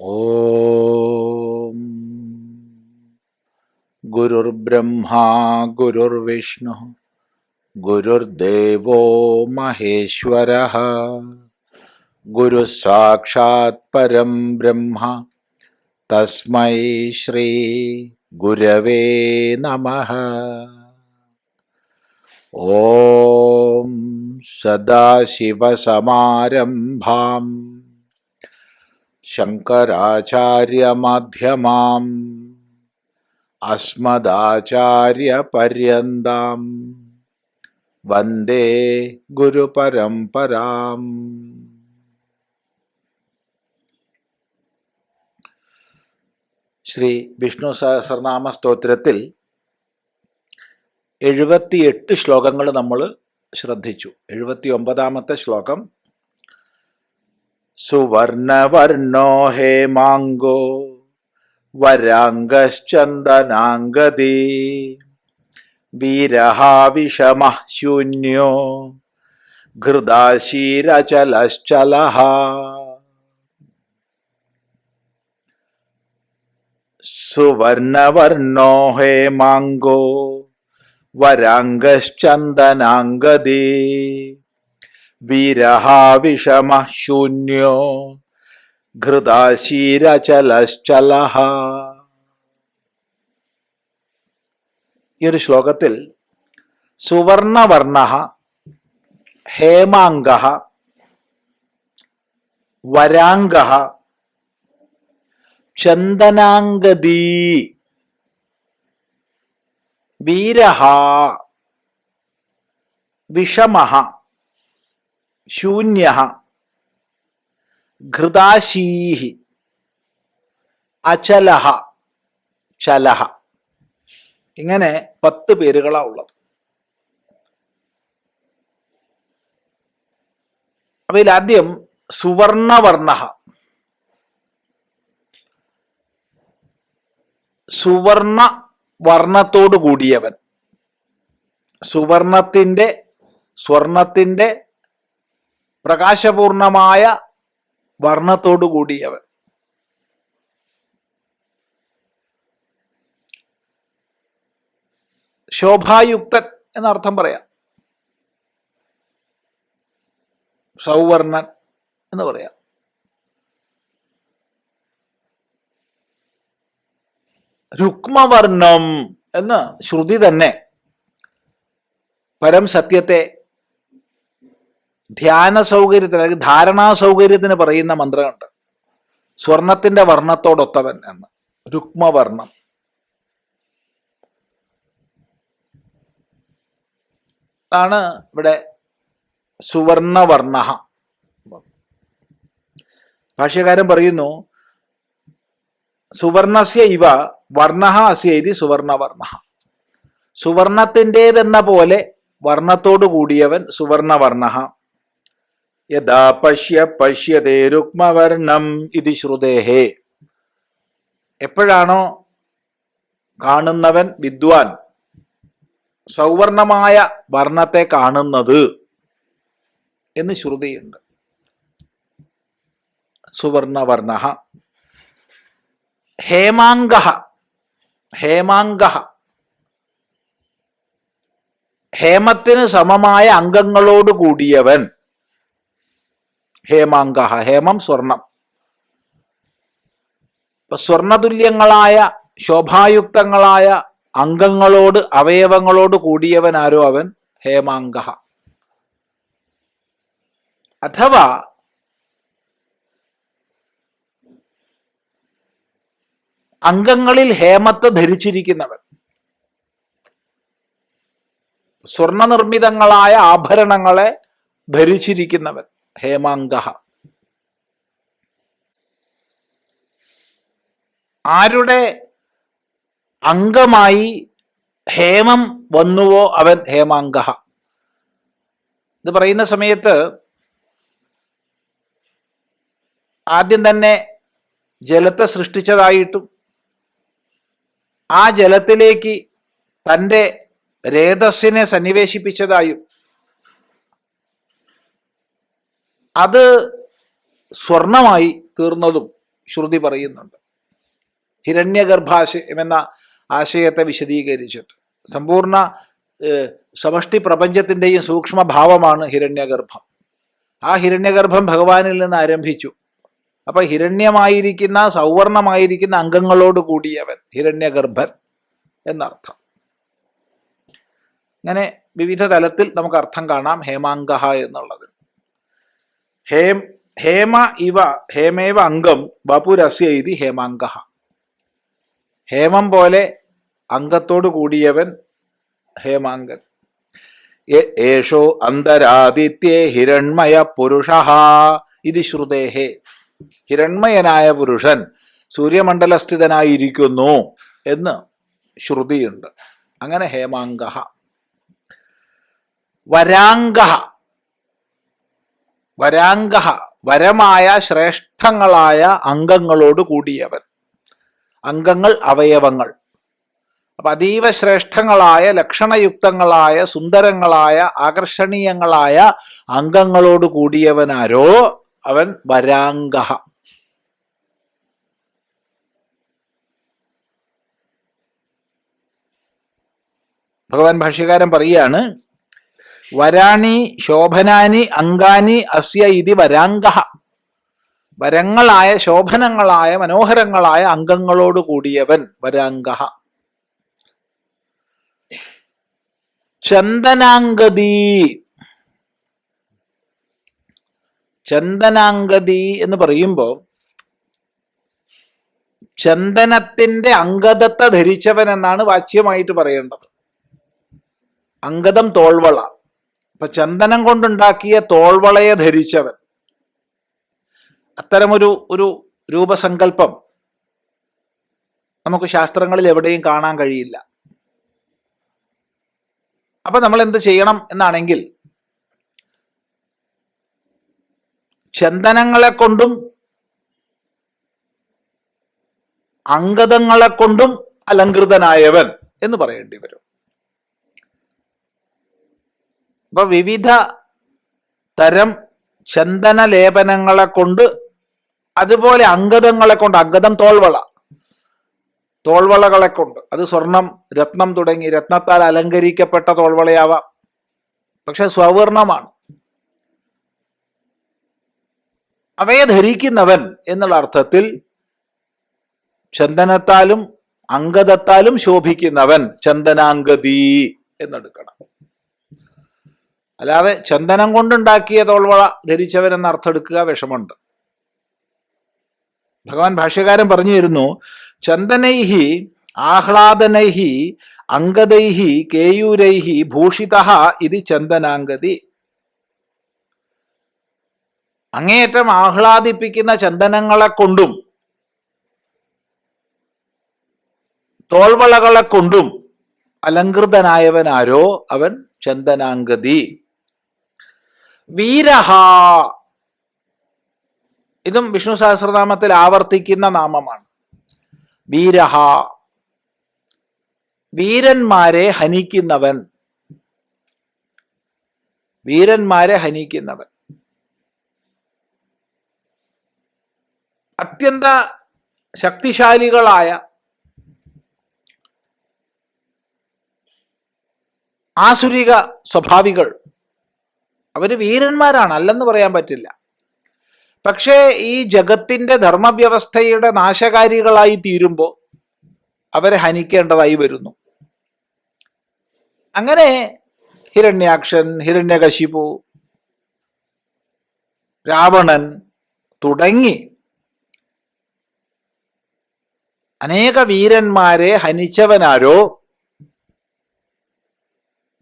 ഓം. ഗുരുർബ്രഹ്മാ ഗുരുർവിഷ്ണു ഗുരുർദേവോ മഹേശ്വര ഗുരു സാക്ഷാത് പരം ബ്രഹ്മ തസ്മൈ ശ്രീ ഗുരവേ നമഃ. ഓം സദാശിവസമാരംഭാം ശങ്കരാചാര്യമധ്യമാം. അസ്മദാചാര്യപര്യന്താം. വന്ദേ ഗുരുപരംപരാം ശ്രീ വിഷ്ണു സഹസ്രനാമ സ്തോത്രത്തിൽ എഴുപത്തിയെട്ട് ശ്ലോകങ്ങൾ നമ്മൾ ശ്രദ്ധിച്ചു. എഴുപത്തി ഒമ്പതാമത്തെ ശ്ലോകം സുവർണവർണോ ഹേമാങ്കോ വരാംഗശ്ചന്ദനാംഗതി വീരഹാവിഷമ ശൂന്യോ ഘൃതാശീരചലശ്ചല സുവർണവർണോ ഹേമാങ്കോ വരാംഗശ്ചന്ദനാംഗതി വിരഹാവിഷമ ശൂന്യോ ഘൃതാശീരചലശ്ചല ഈ ഒരു ശ്ലോകത്തിൽ സുവർണവർണ ഹേമാംഗ വരാംഗ ചന്ദനാംഗദീ വീരഹ വിഷമഃ ശൂന്യ ഘൃതാശീഹി. അചലഹ. ചലഹ ഇങ്ങനെ പത്ത് പേരുകളാ ഉള്ളത്. അവയിൽ ആദ്യം സുവർണവർണ സുവർണ വർണത്തോടു കൂടിയവൻ. സുവർണത്തിന്റെ സ്വർണത്തിന്റെ പ്രകാശപൂർണമായ വർണത്തോടു കൂടിയവൻ. ശോഭായുക്തൻ എന്നർത്ഥം പറയാം. സൗവർണൻ എന്ന് പറയാം. രുക്മവർണം എന്ന് ശ്രുതി തന്നെ പരം സത്യത്തെ ധ്യാന സൗകര്യത്തിന് അല്ലെങ്കിൽ ധാരണാ സൗകര്യത്തിന് പറയുന്ന മന്ത്രമുണ്ട്. സ്വർണത്തിന്റെ വർണത്തോടൊത്തവൻ എന്ന്. രുക്മവർണം ആണ് ഇവിടെ സുവർണവർണ ഭാഷ്യകാരൻ പറയുന്നു സുവർണസ്യ ഇവ വർണ അസ്യ സുവർണവർണ സുവർണത്തിന്റെതെന്ന പോലെ വർണത്തോടു കൂടിയവൻ സുവർണവർണ യഥാ പശ്യ പശ്യതേ രുക്മവർണം ഇത് ശ്രുതേഹേ. എപ്പോഴാണോ കാണുന്നവൻ വിദ്വാൻ സൗവർണമായ വർണത്തെ കാണുന്നത് എന്ന് ശ്രുതിയുണ്ട്. സുവർണവർണ. ഹേമാംഗ ഹേമാംഗ ഹേമത്തിന് സമമായ അംഗങ്ങളോട് കൂടിയവൻ ഹേമാംഗ ഹേമം സ്വർണം. ഇപ്പൊ സ്വർണതുല്യങ്ങളായ ശോഭായുക്തങ്ങളായ അംഗങ്ങളോട് അവയവങ്ങളോട് കൂടിയവൻ ആരോ അവൻ? ഹേമാങ്ക അഥവാ അംഗങ്ങളിൽ ഹേമത്ത് ധരിച്ചിരിക്കുന്നവൻ സ്വർണനിർമ്മിതങ്ങളായ ആഭരണങ്ങളെ ധരിച്ചിരിക്കുന്നവൻ ഹേമാംഗ ആരുടെ അംഗമായി ഹേമം വന്നുവോ അവൻ ഹേമാംഗ ഇത് പറയുന്ന സമയത്ത് ആദ്യം തന്നെ ജലത്തെ സൃഷ്ടിച്ചതായിട്ടും ആ ജലത്തിലേക്ക് തന്റെ രേതസ്സിനെ സന്നിവേശിപ്പിച്ചതായും അത് സ്വർണമായി തീർന്നതും ശ്രുതി പറയുന്നുണ്ട്. ഹിരണ്യഗർഭാശയം എന്ന ആശയത്തെ വിശദീകരിച്ചിട്ട് സമ്പൂർണ സമഷ്ടി പ്രപഞ്ചത്തിന്റെയും സൂക്ഷ്മഭാവമാണ് ഹിരണ്യഗർഭം. ആ ഹിരണ്യഗർഭം ഭഗവാനിൽ നിന്ന് ആരംഭിച്ചു. അപ്പൊ ഹിരണ്യമായിരിക്കുന്ന സൗവർണമായിരിക്കുന്ന അംഗങ്ങളോട് കൂടിയവൻ ഹിരണ്യഗർഭൻ എന്നർത്ഥം. അങ്ങനെ വിവിധ തലത്തിൽ നമുക്ക് അർത്ഥം കാണാം ഹേമാങ്കഹ എന്നുള്ളത്. ഹേം ഹേമ ഇവ ഹേമേവ അംഗം വപുരസ്യ ഇതി ഹേമാംഗ ഹേമം പോലെ അംഗത്തോടു കൂടിയവൻ യ- ഏഷോ അന്തരാദിത്യേ ഹിരൺമയ പുരുഷ ഇത് ശ്രുതേഹേ. ഹിരൺമയനായ പുരുഷൻ സൂര്യമണ്ഡലസ്ഥിതനായിരിക്കുന്നു എന്ന് ശ്രുതിയുണ്ട്. അങ്ങനെ ഹേമാംഗ വരാംഗ വരാംഗ വരമായ ശ്രേഷ്ഠങ്ങളായ അംഗങ്ങളോട് കൂടിയവൻ. അംഗങ്ങൾ അവയവങ്ങൾ. അപ്പൊ അതീവ ശ്രേഷ്ഠങ്ങളായ ലക്ഷണയുക്തങ്ങളായ സുന്ദരങ്ങളായ ആകർഷണീയങ്ങളായ അംഗങ്ങളോട് കൂടിയവനാരോ? അവൻ വരാംഗ ഭഗവാൻ ഭാഷ്യകാരൻ പറയുകയാണ് വരാണി ശോഭനാനി അങ്കാനി അസ്യ ഇതി വരാംഗ വരങ്ങളായ ശോഭനങ്ങളായ മനോഹരങ്ങളായ അംഗങ്ങളോട് കൂടിയവൻ വരാംഗ ചന്ദനാംഗതി ചന്ദനാംഗതി എന്ന് പറയുമ്പോൾ ചന്ദനത്തിന്റെ അംഗതത്തെ ധരിച്ചവൻ എന്നാണ് വാച്യമായിട്ട് പറയേണ്ടത്. അംഗതം തോൾവള. അപ്പൊ ചന്ദനം കൊണ്ടുണ്ടാക്കിയ തോൾവളയെ ധരിച്ചവൻ. അത്തരമൊരു ഒരു രൂപസങ്കല്പം നമുക്ക് ശാസ്ത്രങ്ങളിൽ എവിടെയും കാണാൻ കഴിയില്ല. അപ്പൊ നമ്മൾ എന്ത് ചെയ്യണം എന്നാണെങ്കിൽ ചന്ദനങ്ങളെ കൊണ്ടും അംഗതങ്ങളെ കൊണ്ടും അലങ്കൃതനായവൻ എന്ന് പറയേണ്ടി വരും. അപ്പൊ വിവിധ തരം ചന്ദന ലേപനങ്ങളെ കൊണ്ട് അതുപോലെ അംഗതങ്ങളെ കൊണ്ട് അംഗതം തോൾവള തോൾവളകളെ കൊണ്ട്. അത് സ്വർണം രത്നം തുടങ്ങി രത്നത്താൽ അലങ്കരിക്കപ്പെട്ട തോൾവളയാവാം. പക്ഷെ സ്വവർണമാണ്. അവയെ ധരിക്കുന്നവൻ എന്നുള്ള അർത്ഥത്തിൽ ചന്ദനത്താലും അംഗതത്താലും ശോഭിക്കുന്നവൻ ചന്ദനാംഗതി എന്നെടുക്കണം. അല്ലാതെ ചന്ദനം കൊണ്ടുണ്ടാക്കിയ തോൾവള ധരിച്ചവൻ അർത്ഥമെടുക്കുക വിഷമുണ്ട് ഭഗവാൻ ഭാഷ്യകാരൻ പറഞ്ഞു തരുന്നു ചന്ദനൈഹി ആഹ്ലാദനൈഹി അംഗതൈഹി കേയൂരൈഹി ഭൂഷിത ഇത് ചന്ദനാംഗതി. അങ്ങേയറ്റം ആഹ്ലാദിപ്പിക്കുന്ന ചന്ദനങ്ങളെ കൊണ്ടും തോൾവളകളെ കൊണ്ടും അലങ്കൃതനായവനാരോ അവൻ ചന്ദനാംഗതി. വീരഹ. ഇതും വിഷ്ണു സഹസ്രനാമത്തിൽ ആവർത്തിക്കുന്ന നാമമാണ്. വീരഹ. വീരന്മാരെ ഹനിക്കുന്നവൻ. വീരന്മാരെ ഹനിക്കുന്നവൻ. അത്യന്ത ശക്തിശാലികളായ ആസുരിക സ്വഭാവികൾ അവർ വീരന്മാരാണ് അല്ലെന്ന് പറയാൻ പറ്റില്ല. പക്ഷേ ഈ ജഗത്തിന്റെ ധർമ്മവ്യവസ്ഥയുടെ നാശകാരികളായി തീരുമ്പോൾ അവരെ ഹനിക്കേണ്ടതായി വരുന്നു. അങ്ങനെ ഹിരണ്യാക്ഷൻ ഹിരണ്യകശിപു രാവണൻ തുടങ്ങി അനേക വീരന്മാരെ ഹനിച്ചവനാരോ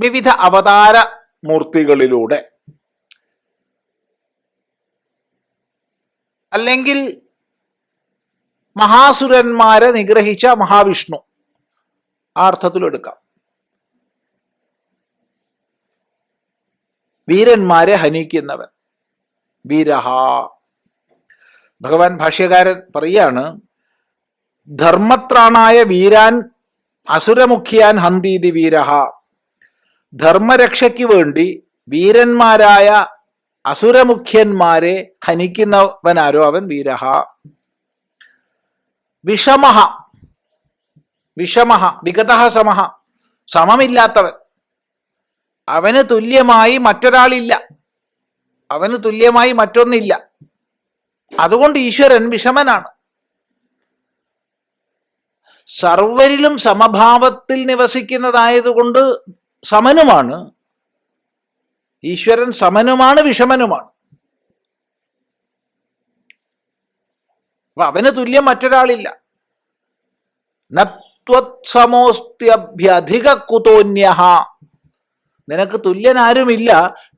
വിവിധ അവതാര മൂർത്തികളിലൂടെ. അല്ലെങ്കിൽ മഹാസുരന്മാരെ നിഗ്രഹിച്ച മഹാവിഷ്ണു. ആ അർത്ഥത്തിലെടുക്കാം. വീരന്മാരെ ഹനിക്കുന്നവൻ. വീരഹ. ഭഗവാൻ ഭാഷ്യകാരൻ പറയാണ് ധർമ്മത്രാണായ വീരാൻ അസുരമുഖിയാൻ ഹന്തീതി വീരഹ. ധർമ്മരക്ഷയ്ക്ക് വേണ്ടി വീരന്മാരായ അസുരമുഖ്യന്മാരെ ഹനിക്കുന്നവനാരോ അവൻ വീരഹ. വിഷമഹ. വിഷമഹ. വിഗത സമഹ. സമമില്ലാത്തവൻ. അവന് തുല്യമായി മറ്റൊരാളില്ല. അവന് തുല്യമായി മറ്റൊന്നില്ല. അതുകൊണ്ട് ഈശ്വരൻ വിഷമനാണ്. സർവരിലും സമഭാവത്തിൽ നിവസിക്കുന്നതായതുകൊണ്ട് സമനുമാണ്. ഈശ്വരൻ സമനുമാണ് വിഷമനുമാണ്. അപ്പൊ അവന് തുല്യം മറ്റൊരാളില്ല. നത്വത്സമോസ്ത്യഭ്യധിക കുതോന്യ നിനക്ക് തുല്യനാരുമില്ല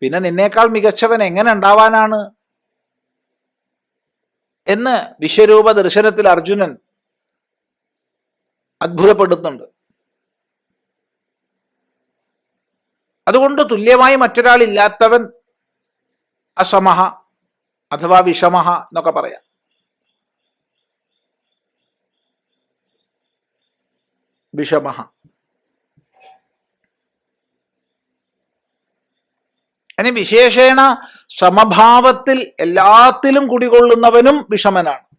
പിന്നെ നിന്നേക്കാൾ മികച്ചവൻ എങ്ങനെ ഉണ്ടാവാനാണ്? എന്ന് വിശ്വരൂപ ദർശനത്തിൽ അർജുനൻ അത്ഭുതപ്പെടുന്നുണ്ട് അതുകൊണ്ട് തുല്യമായി മറ്റൊരാളില്ലാത്തവൻ അസമഹ അഥവാ വിഷമഹ എന്നൊക്കെ പറയാം. വിഷമഹ. ഇനി വിശേഷേണ സമഭാവത്തിൽ എല്ലാത്തിലും കുടികൊള്ളുന്നവനും വിഷമനാണ്.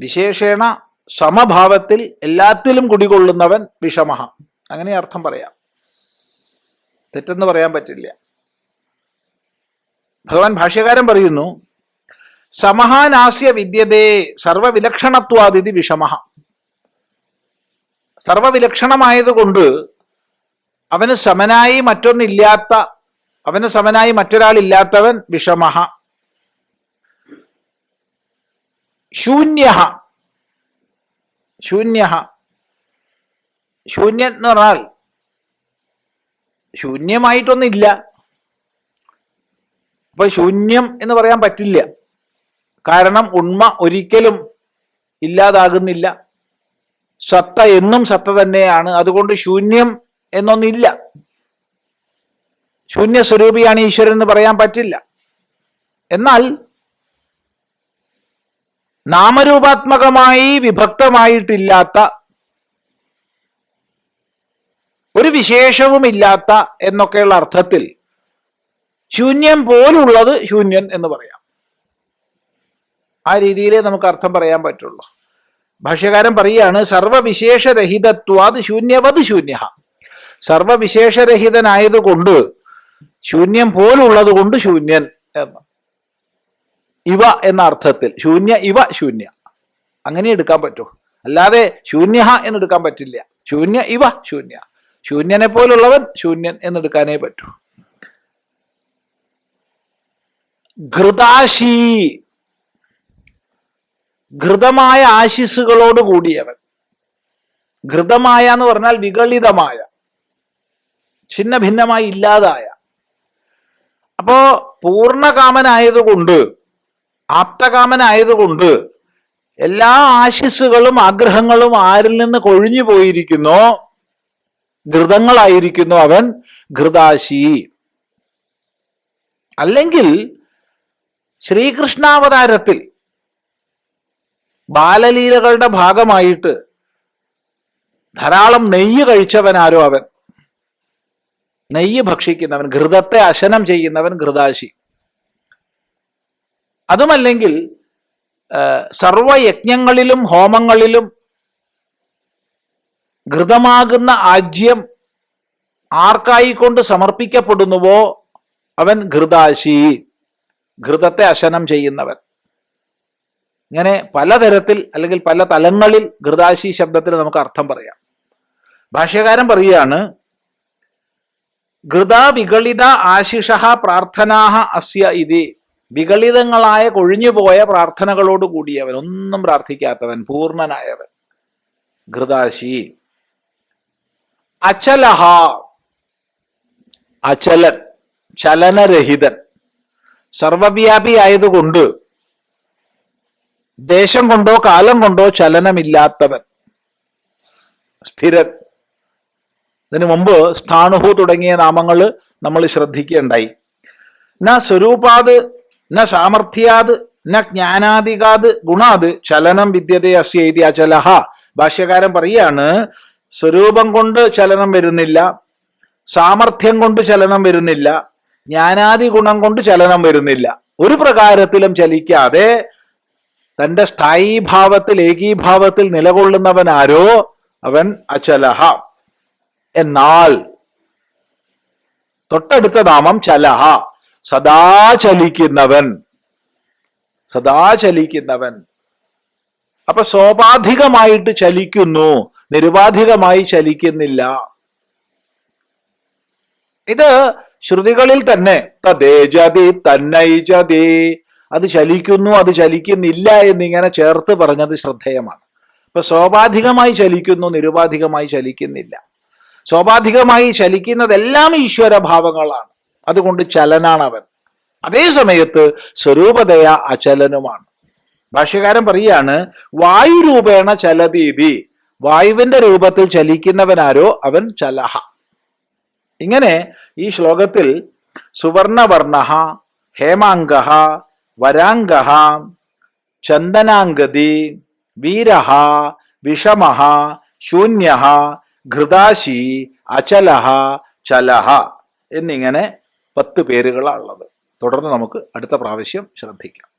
വിശേഷേണ സമഭാവത്തിൽ എല്ലാത്തിലും കുടികൊള്ളുന്നവൻ വിഷമഹ. അങ്ങനെ അർത്ഥം പറയാം. തെറ്റെന്ന് പറയാൻ പറ്റില്ല. ഭഗവാൻ ഭാഷ്യകാരൻ പറയുന്നു സമഹാനാസ്യ വിദ്യതേ സർവവിലക്ഷണത്വാദിതി വിഷമഹ. സർവവിലക്ഷണമായതുകൊണ്ട് അവന് സമനായി മറ്റൊന്നില്ലാത്ത അവന് സമനായി മറ്റൊരാളില്ലാത്തവൻ വിഷമഹ. ശൂന്യ ശൂന്യ ശൂന്യൻ എന്ന് പറഞ്ഞാൽ ശൂന്യമായിട്ടൊന്നില്ല അപ്പൊ ശൂന്യം എന്ന് പറയാൻ പറ്റില്ല. കാരണം ഉണ്മ ഒരിക്കലും ഇല്ലാതാകുന്നില്ല. സത്ത എന്നും സത്ത തന്നെയാണ്. അതുകൊണ്ട് ശൂന്യം എന്നൊന്നില്ല ശൂന്യ സ്വരൂപിയാണ് ഈശ്വരൻ എന്ന് പറയാൻ പറ്റില്ല. എന്നാൽ നാമരൂപാത്മകമായി വിഭക്തമായിട്ടില്ലാത്ത ഒരു വിശേഷവുമില്ലാത്ത എന്നൊക്കെയുള്ള അർത്ഥത്തിൽ ശൂന്യം പോലുള്ളത് ശൂന്യൻ എന്ന് പറയാം. ആ രീതിയിലേ നമുക്ക് അർത്ഥം പറയാൻ പറ്റുള്ളൂ. ഭാഷ്യകാരൻ പറയുകയാണ് സർവവിശേഷരഹിതത്വാത് ശൂന്യവത് ശൂന്യ സർവവിശേഷരഹിതനായതുകൊണ്ട് ശൂന്യം പോലുള്ളത് കൊണ്ട് ശൂന്യൻ എന്ന്. ഇവ എന്ന അർത്ഥത്തിൽ ശൂന്യ ഇവ ശൂന്യ. അങ്ങനെ എടുക്കാൻ പറ്റൂ. അല്ലാതെ ശൂന്യ എന്ന് എടുക്കാൻ പറ്റില്ല. ശൂന്യ ഇവ ശൂന്യ. ശൂന്യനെ പോലുള്ളവൻ ശൂന്യൻ എന്നെടുക്കാനേ പറ്റൂ. ഘൃതാശി ഘൃതമായ ആശിസുകളോട് കൂടിയവൻ. ഘൃതമായ എന്ന് പറഞ്ഞാൽ വികളിതമായ ഛിന്ന ഭിന്നമായി ഇല്ലാതായ. അപ്പോ പൂർണകാമനായതുകൊണ്ട് ആപ്തകാമനായതുകൊണ്ട് എല്ലാ ആശിസ്സുകളും ആഗ്രഹങ്ങളും ആരിൽ നിന്ന് കൊഴിഞ്ഞു പോയിരിക്കുന്നോ ഘൃതങ്ങളായിരിക്കുന്നു അവൻ ഘൃതാശി. അല്ലെങ്കിൽ ശ്രീകൃഷ്ണാവതാരത്തിൽ ബാലലീലകളുടെ ഭാഗമായിട്ട് ധാരാളം നെയ്യ് കഴിച്ചവനാരോ അവൻ? നെയ്യ് ഭക്ഷിക്കുന്നവൻ ഘൃതത്തെ അശനം ചെയ്യുന്നവൻ ഘൃതാശി. അതുമല്ലെങ്കിൽ സർവയജ്ഞങ്ങളിലും ഹോമങ്ങളിലും ഘൃതമാകുന്ന ആജ്യം ആർക്കായിക്കൊണ്ട് സമർപ്പിക്കപ്പെടുന്നുവോ? അവൻ ഘൃതാശി ഘൃതത്തെ അശനം ചെയ്യുന്നവൻ. ഇങ്ങനെ പലതരത്തിൽ അല്ലെങ്കിൽ പല തലങ്ങളിൽ ഘൃതാശി ശബ്ദത്തിന് നമുക്ക് അർത്ഥം പറയാം. ഭാഷ്യകാരൻ പറയുകയാണ് ഘൃത വികളിത ആശിഷ പ്രാർത്ഥനാഹ അസ്യ ഇതി. വികളിതങ്ങളായ കൊഴിഞ്ഞുപോയ പ്രാർത്ഥനകളോട് കൂടിയവൻ ഒന്നും പ്രാർത്ഥിക്കാത്തവൻ പൂർണനായവൻ ഘൃതാശി. അചലഹ. അചലൻ ചലനരഹിതൻ. സർവവ്യാപി ആയതുകൊണ്ട് ദേശം കൊണ്ടോ കാലം കൊണ്ടോ ചലനമില്ലാത്തവൻ. സ്ഥിരൻ. ഇതിനു മുമ്പ് സ്ഥാണുഹു തുടങ്ങിയ നാമങ്ങൾ നമ്മൾ ശ്രദ്ധിക്കുകയുണ്ടായി ന സ്വരൂപാത് ന സാമർഥ്യാത് ന ജ്ഞാനാദികാത് ഗുണാത് ചലനം വിദ്യതയെ അസ്യ ഇതി അചലഹ. ഭാഷ്യകാരൻ പറയാണ് സ്വരൂപം കൊണ്ട് ചലനം വരുന്നില്ല സാമർഥ്യം കൊണ്ട് ചലനം വരുന്നില്ല ജ്ഞാനാദി ഗുണം കൊണ്ട് ചലനം വരുന്നില്ല. ഒരു പ്രകാരത്തിലും ചലിക്കാതെ തന്റെ സ്ഥായി ഭാവത്തിൽ ഏകീഭാവത്തിൽ നിലകൊള്ളുന്നവൻ ആരോ അവൻ അചലഹ. എന്നാൽ തൊട്ടടുത്ത നാമം ചലഹ. സദാ ചലിക്കുന്നവൻ. സദാ ചലിക്കുന്നവൻ. അപ്പൊ സ്വാഭാവികമായിട്ട് ചലിക്കുന്നു. നിരുപാധികമായി ചലിക്കുന്നില്ല. ഇത് ശ്രുതികളിൽ തന്നെ തദ്ദേജതി തന്നൈജതി അത് ചലിക്കുന്നു അത് ചലിക്കുന്നില്ല എന്നിങ്ങനെ ചേർത്ത് പറഞ്ഞത് ശ്രദ്ധേയമാണ്. ഇപ്പൊ സ്വാഭാധികമായി ചലിക്കുന്നു നിരുപാധികമായി ചലിക്കുന്നില്ല. സ്വാഭാധികമായി ചലിക്കുന്നതെല്ലാം ഈശ്വരഭാവങ്ങളാണ് അതുകൊണ്ട് ചലനാണ് അവൻ അതേ സമയത്ത് സ്വരൂപതയ അചലനുമാണ്. ഭാഷ്യകാരൻ പറയാണ് വായുരൂപേണ ചലതീതി വായുവിന്റെ രൂപത്തിൽ ചലിക്കുന്നവനാരോ അവൻ ചലഹ. ഇങ്ങനെ ഈ ശ്ലോകത്തിൽ സുവർണവർണ ഹേമാംഗ വരാംഗ ചന്ദനാംഗതി വീരഹ വിഷമ ശൂന്യ ഘൃതാശി അചലഹ ചലഹ എന്നിങ്ങനെ പത്ത് പേരുകളാണുള്ളത്. തുടർന്ന് നമുക്ക് അടുത്ത പ്രാവശ്യം ശ്രദ്ധിക്കാം.